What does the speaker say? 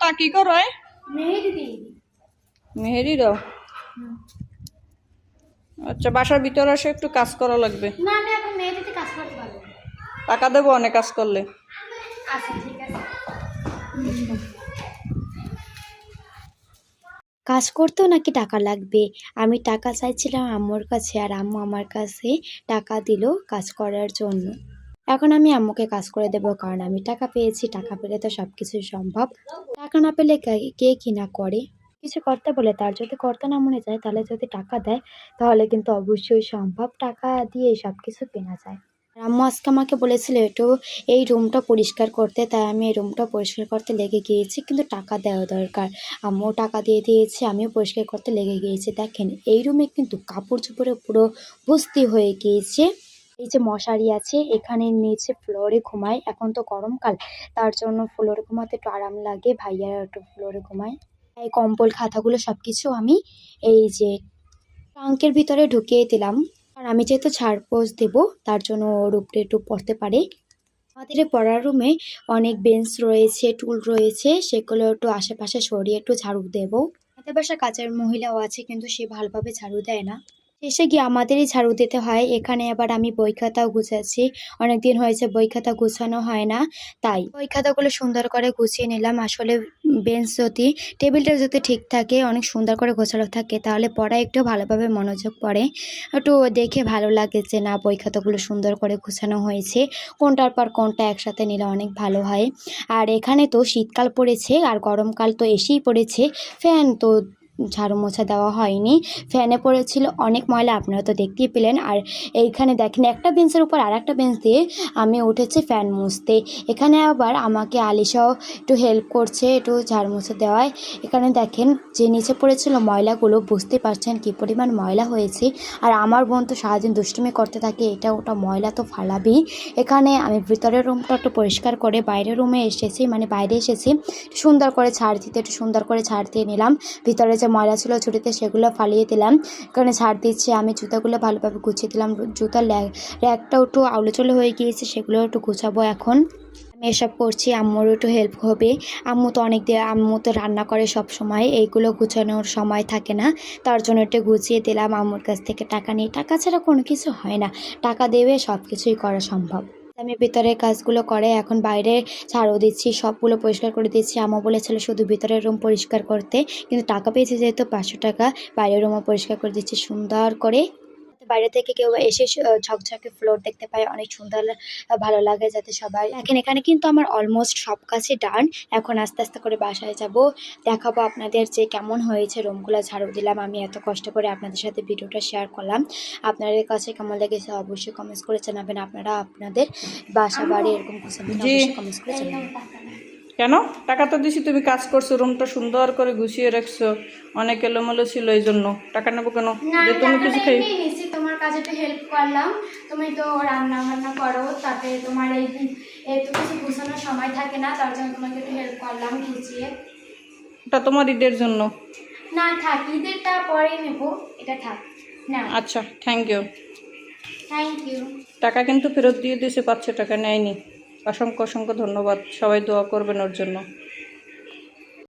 তা কি করো মেহেরি দাও। আচ্ছা বাসার ভিতরে এসে একটু কাজ করা লাগবে। না আমি এখন মেহেদিতে কাজ করতে টাকা দেবো অনেক কাজ করলে। আচ্ছা ঠিক আছে। কাজ করতেও নাকি টাকা লাগবে। আমি টাকা চাইছিলাম আম্মুর কাছে আর আম্মু আমার কাছে টাকা দিল কাজ করার জন্য। এখন আমি আম্মুকে কাজ করে দেবো কারণ আমি টাকা পেয়েছি, টাকা পেলে তো সব কিছুই সম্ভব। টাকা না পেলে কে- কে না করে? কিছু করতে বলে, তার যদি করতে না মনে যায়, তাহলে যদি টাকা দেয়, তাহলে কিন্তু অবশ্যই সম্ভব। টাকা দিয়ে সব কিছু কেনা যায়। আম্মু আজকে আমাকে বলেছিল, একটু এই রুমটা পরিষ্কার করতে। তাই আমি এই রুমটা পরিষ্কার করতে লেগে গিয়েছি, কিন্তু টাকা দেওয়া দরকার। আম্মু টাকা দিয়ে দিয়েছে, আমিও পরিষ্কার করতে লেগে গিয়েছি। দেখেন, এই রুমে কিন্তু কাপড় চোপড়ে পুরো ভর্তি হয়ে গিয়েছে। এই যে মশারি আছে, এখানে নিচে ফ্লোরে ঘুমায় এখন তো গরমকাল তার জন্য ফ্লোরে ঘুমাতে একটু আরাম লাগে, ভাইয়ারা একটু ফ্লোরে ঘুমায়। এই কম্বল, খাতাগুলো সব কিছু আমি এই যে ট্রাঙ্কের ভিতরে ঢুকিয়ে দিলাম। আর আমি যেহেতু ছাড় পোজ দেবো, তার জন্য ওর উপরে একটু পড়তে পারে। আমাদের পড়ার রুমে অনেক বেঞ্চ রয়েছে টুল রয়েছে, সেগুলো একটু আশেপাশে সরিয়ে একটু ঝাড়ু দেবো। আমাদের বাসা কাজের মহিলাও আছে, কিন্তু সে ভালোভাবে ঝাড়ু দেয় না। শেষে গিয়ে আমাদেরই ঝাড়ু দিতে হয়। এখানে আবার আমি বই খাতাও গুছাচ্ছি। অনেক দিন হয়েছে বই খাতা গুছানো হয় না, তাই। বই খাতাগুলো সুন্দর করে গুছিয়ে নিলাম। আসলে বেঞ্চ যদি, টেবিলটা যদি ঠিক থাকে, অনেক সুন্দর করে গোছানো থাকে, তাহলে পড়া একটু ভালোভাবে মনোযোগ পড়ে। একটু দেখে ভালো লাগে যে, না বই খাতাগুলো সুন্দর করে গোছানো হয়েছে। কোনটার পর কোনটা একসাথে নিলে অনেক ভালো হয়। আর এখানে তো শীতকাল পড়েছে, আর গরমকাল তো এসেই পড়েছে। ফ্যান তো ঝাড়ু মোছা দেওয়া হয়নি। ফ্যানে পড়েছিল অনেক ময়লা, আপনারা তো দেখতেই পেলেন। আর এইখানে দেখেন, একটা বেঞ্চের উপর আর একটা বেঞ্চ দিয়ে আমি উঠেছি ফ্যান মুছতে। এখানে আবার আমাকে আলিশাও একটু হেল্প করছে একটু ঝাড়ু মুছে দেওয়ায়। এখানে দেখেন, যে নিচে পড়েছিল ময়লাগুলো বুঝতে পারছেন কী পরিমাণ ময়লা হয়েছে। আর আমার বোন তো সারাদিন দুষ্টুমি করতে থাকে, এটা ওটা ময়লা তো ফালাবি। এখানে আমি ভিতরের রুমটা একটু পরিষ্কার করে বাইরের রুমে এসেছি মানে বাইরে এসেছি। সুন্দর করে ছাড় দিতে, একটু সুন্দর করে ছাড় দিয়ে নিলাম। ভিতরে যে ময়লা ছিল ছুটিতে সেগুলো ফালিয়ে দিলাম। কারণ ছাড় দিচ্ছে। আমি জুতাগুলো ভালোভাবে গুছিয়ে দিলাম। জুতার ল্যাগ র্যাকটাও একটু আউলে চলে হয়ে গিয়েছে, সেগুলো একটু গুছাবো এখন। আমি এসব করছি। আম্মুরও একটু হেল্প হবে। আম্মু তো অনেক দিয়ে আম্মু তো রান্না করে সব সময় এইগুলো গুছানোর সময় থাকে না। তার জন্য একটু গুছিয়ে দিলাম। আম্মুর কাছ থেকে টাকা নিয়ে। টাকা ছাড়া কোনো কিছু হয় না। টাকা দেবে সব কিছুই করা সম্ভব। আমি ভিতরে কাজগুলো করে, এখন বাইরে ছাড়ও দিচ্ছি, সবগুলো পরিষ্কার করে দিচ্ছি। আমা বলেছিল শুধু ভিতরের রুম পরিষ্কার করতে, কিন্তু টাকা পেয়েছে যেহেতু পাঁচশো টাকা, বাইরের রুমও পরিষ্কার করে দিচ্ছি। সুন্দর করে বাইরে থেকে কেউ এসে ঝকঝকে ফ্লোর দেখতে পায় অনেক সুন্দর ভালো লাগে যাতে সবাই। এখন এখানে কিন্তু আমার অলমোস্ট সব কাজই ডান এখন আস্তে আস্তে করে বাসায় যাব দেখাবো আপনাদের যে কেমন হয়েছে রুমগুলো ঝাড়ু দিলাম। আমি এত কষ্ট করে আপনাদের সাথে ভিডিওটা শেয়ার করলাম। আপনাদের কাছে কেমন লেগেছে অবশ্যই কমেন্টস করে জানাবেন। আপনারা আপনাদের বাসা বাড়ি এরকম কমেন্টস করে জানাবেন। কেন? টাকা তো দিছি তুমি কাজ করছ রুমটা সুন্দর করে গুছিয়ে রাখছো। অনেক এলোমেলো ছিল এই জন্য টাকা নেব কেন? তুমি কিছু খাই কাজে একটু হেল্প করলাম। তুমি তো রান্না বান্না করো তাতে তোমার এই এত কিছু গুছানোর সময় থাকে না তার জন্য তোমাকে একটু হেল্প করলাম গুছিয়ে ওটা তোমার ঈদের জন্য? না থাক ঈদেরটা পরে নেব এটা থাক না আচ্ছা থ্যাংক ইউ থ্যাংক ইউ টাকা কিন্তু ফেরত দিয়ে দিয়েছে পাঁচশো টাকা নেয়নি। অসংখ্য অসংখ্য ধন্যবাদ সবাই দোয়া করবেন ওর জন্য।